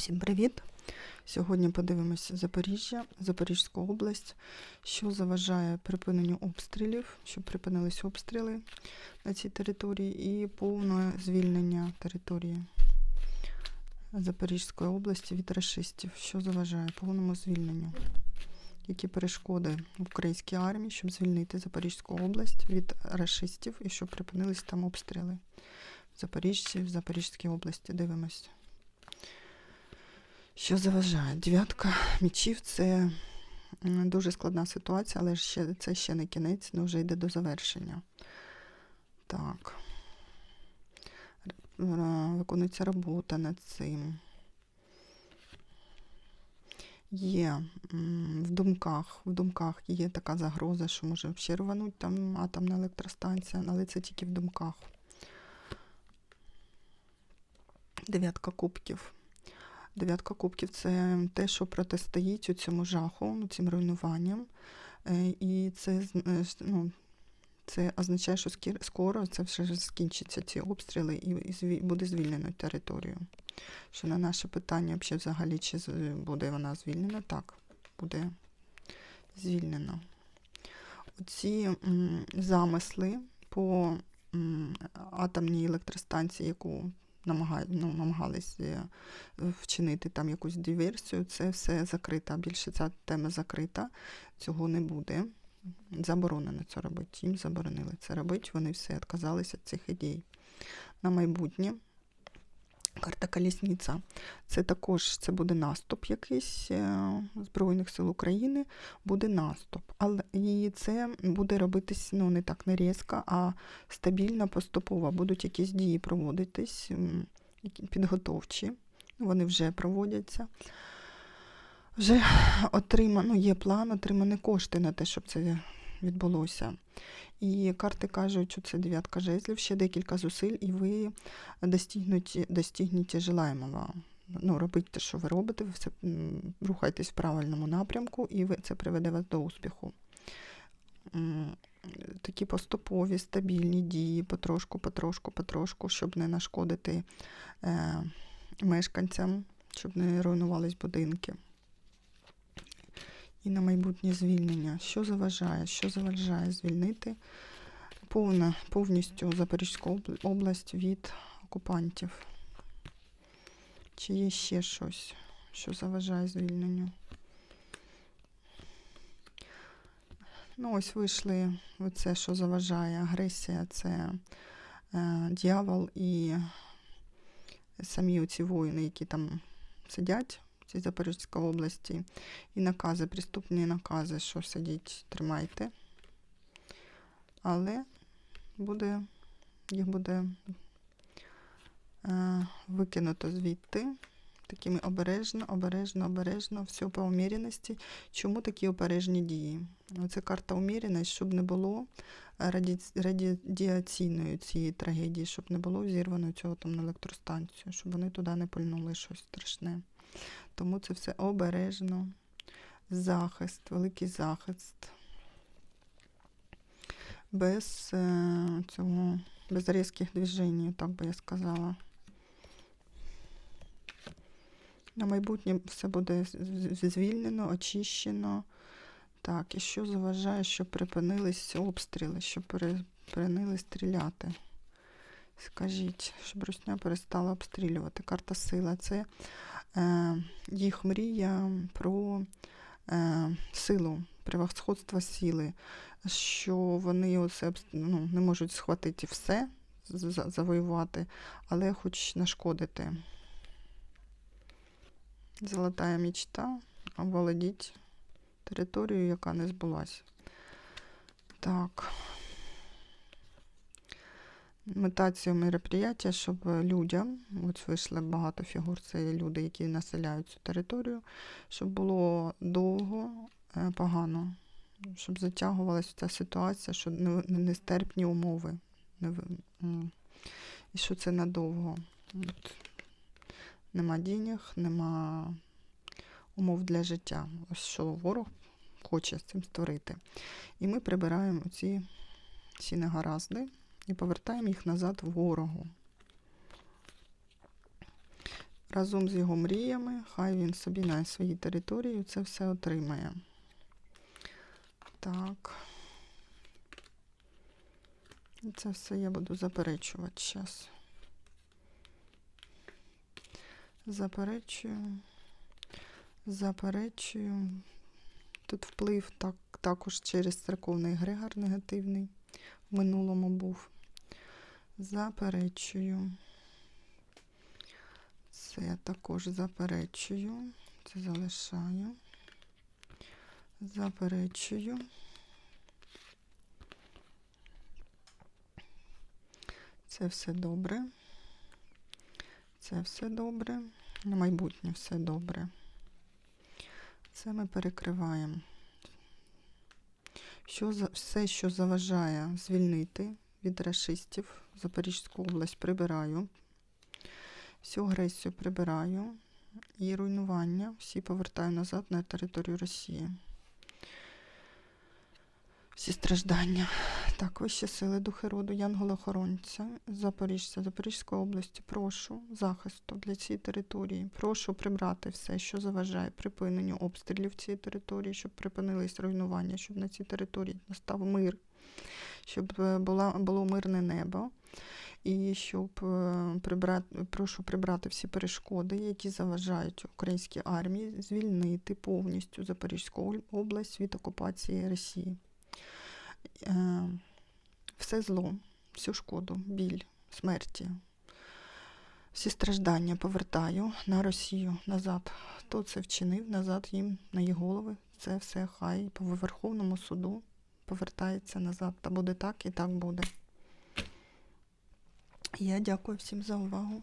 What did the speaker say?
Всім привіт! Сьогодні подивимося Запоріжжя, Запорізьку область, що заважає припиненню обстрілів, щоб припинились обстріли на цій території і повне звільнення території Запорізької області від расистів, що заважає повному звільненню. Які перешкоди українській армії, щоб звільнити Запорізьку область від расистів і щоб припинились там обстріли в Запоріжжі, в Запорізькій області. Дивимось. Що заважає? Дев'ятка мічів це дуже складна ситуація, але ще, це ще не кінець, але вже йде до завершення. Так. Виконується робота над цим. Є в думках, в думках є така загроза, що може ще рвануть там атомна електростанція, але це тільки в думках. Дев'ятка кубків. Дев'ятка кубків це те, що протистоїть у цьому жаху, цим руйнуванням. Е, І це, е, ну, це означає, що скоро це вже скінчаться ці обстріли і, буде звільнено територію. Що на наше питання взагалі чи буде вона звільнена? Так, буде звільнено. Оці замисли по атомній електростанції, яку намагає, ну, намагались е, вчинити там якусь диверсію, це все закрита. Більше ця тема закрита, цього не буде. Заборонено це робити. Їм заборонили це робити, вони все відказалися від цих ідей. На майбутнє. Карта Колісниця. Це також це буде наступ якийсь е, Збройних сил України, буде наступ. Але і це буде робитись ну, не так не різко, а стабільно, поступово. Будуть якісь дії проводитись, підготовчі. Вони вже проводяться. Вже отрима, ну, є план, отримані кошти на те, щоб це відбулося. І карти кажуть, що це дев'ятка жезлів, ще декілька зусиль, і ви достигнете, желаємого. Ну, робіть те, що ви робите, ви все, рухайтесь в правильному напрямку, і ви, це приведе вас до успіху. Такі поступові, стабільні дії, потрошку, потрошку, потрошку, щоб не нашкодити е, мешканцям, щоб не руйнувались будинки. І на майбутнє звільнення. Що заважає? Що заважає звільнити повна, повністю Запорізьку область від окупантів? Чи є ще щось, що заважає звільненню? Ну, ось вийшли оце, що заважає агресія, це е, дьявол і самі оці воїни, які там сидять в Запорізька області, і накази, приступні накази, що сидіть, тримайте. Але буде, їх буде е, викинуто звідти. Такими обережно, обережно, обережно, все по уміряності. Чому такі обережні дії? Оце карта уміреність, щоб не було раді... радіаційної цієї трагедії, щоб не було зірвано цього там на електростанцію, щоб вони туди не пальнули щось страшне. Тому це все обережно. Захист, великий захист. Без е, цього, без різких движень, так би я сказала. На майбутнє все буде звільнено, очищено. Так, і що заважає, щоб припинились обстріли, пере- припинили стріляти? Скажіть, щоб Русня перестала обстрілювати. Карта сила це е, їх мрія про е, силу, превосходство сили, що вони оце, ну, не можуть схватити все, завоювати, але хоч нашкодити. Золотая мечта оволодіть територію, яка не збулась. Так. Мета цього мероприятия, щоб людям, от вийшло багато фігур, це люди, які населяють цю територію, щоб було довго е, погано, щоб затягувалася ця ситуація, що не- не- нестерпні умови. І що це надовго. От. Нема денег, нема умов для життя. Ось що ворог хоче з цим створити. І ми прибираємо ці всі негаразди і повертаємо їх назад ворогу. разом з його мріями, хай він собі на своїй території це все отримає. Так. Це все я буду заперечувати зараз. Заперечую. Заперечую. Тут вплив так, також через церковний егрегор негативний в минулому був. Заперечую. Це я також заперечую. Це залишаю. Заперечую. Це все добре. Це все добре. На майбутнє все добре. Це ми перекриваємо. Що за, все, що заважає звільнити від расистів Запорізьку область, прибираю. Всю агресію прибираю. І руйнування всі повертаю назад на територію Росії. Всі страждання. Так, вищі сили, духи роду, янголохоронця, Запоріжця, Запорізької області, прошу захисту для цієї території. Прошу прибрати все, що заважає припиненню обстрілів цієї території, щоб припинились руйнування, щоб на цій території настав мир, щоб е, була, було мирне небо. І щоб е, прибрати, прошу прибрати всі перешкоди, які заважають українській армії, звільнити повністю Запорізьку область від окупації Росії. Все зло, всю шкоду, біль, смерті, всі страждання повертаю на Росію назад. Хто це вчинив, назад їм на її голови. Це все хай по Верховному суду повертається назад. Та буде так і так буде. Я дякую всім за увагу.